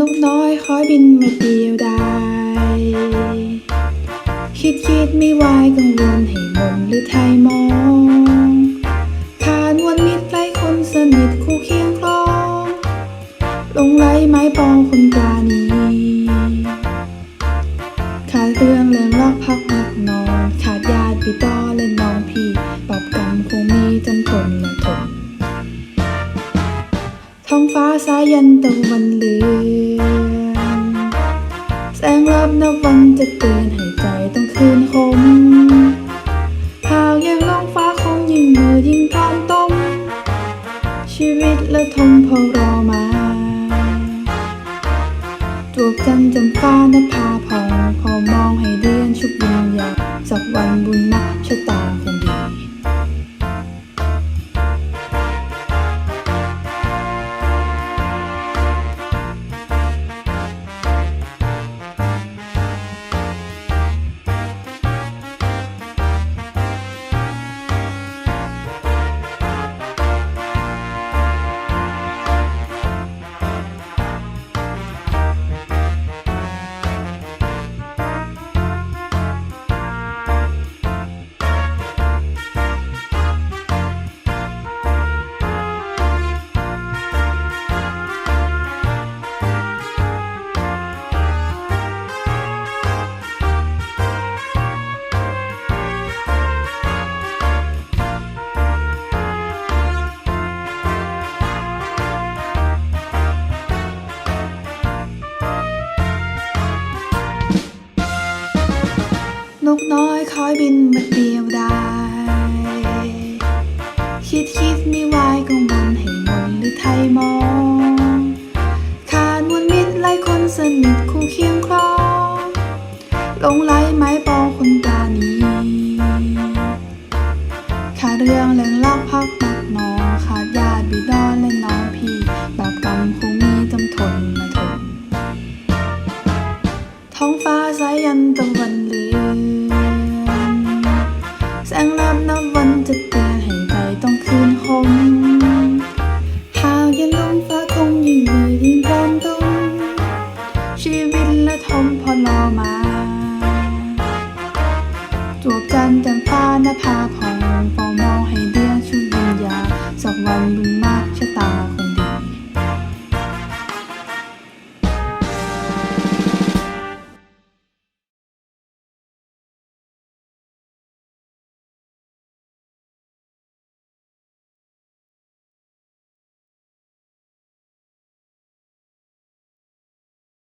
นกน้อยคอยบินมาเดียวดายคิดคิดไม่วายกังวลให้มนหรือไทยมองขาดวันมิตรใกล้คนสนิทคู่เคียงคลองลงไหลไม้ปองคนปราณีขาดเรื่องแรงรักพักนักนอนขาดญาติพี่ต้อและน้องพี่ปรับกรรมคงมีจำทนและทนท้องฟ้าสายันตะวันเหลือ แสงรับนับวันจะเตือนให้ใจต้องคืนคมหากยังน้องฟ้าคงยิ่งมือยิ่งพร้อมต้ม ชีวิตและทมพอรอมา จวบจันจำฟ้านภาพองพอมองให้เดือนชุบวิญญาณสักวันบุญนัก อยบินมาเดียวดายคิดคิดไม่วายกังวลให้มนหรือไทยมอง ขาดมวลมิตรไล่คนสนิทคู่เคียงครองลงไหลไม้ปองคนตานีขาดเรื่องแรงลักพักนักนองขาดญาติบิดอนและน้องพี่บาปกรรมคงมีจำทนมาทนท้องฟ้าสายันตะวันเหลือ กจันจันฟ้านภาผ่องเฝ้ามองให้เดือนชุมยินยาสักวันบุญมากชะตา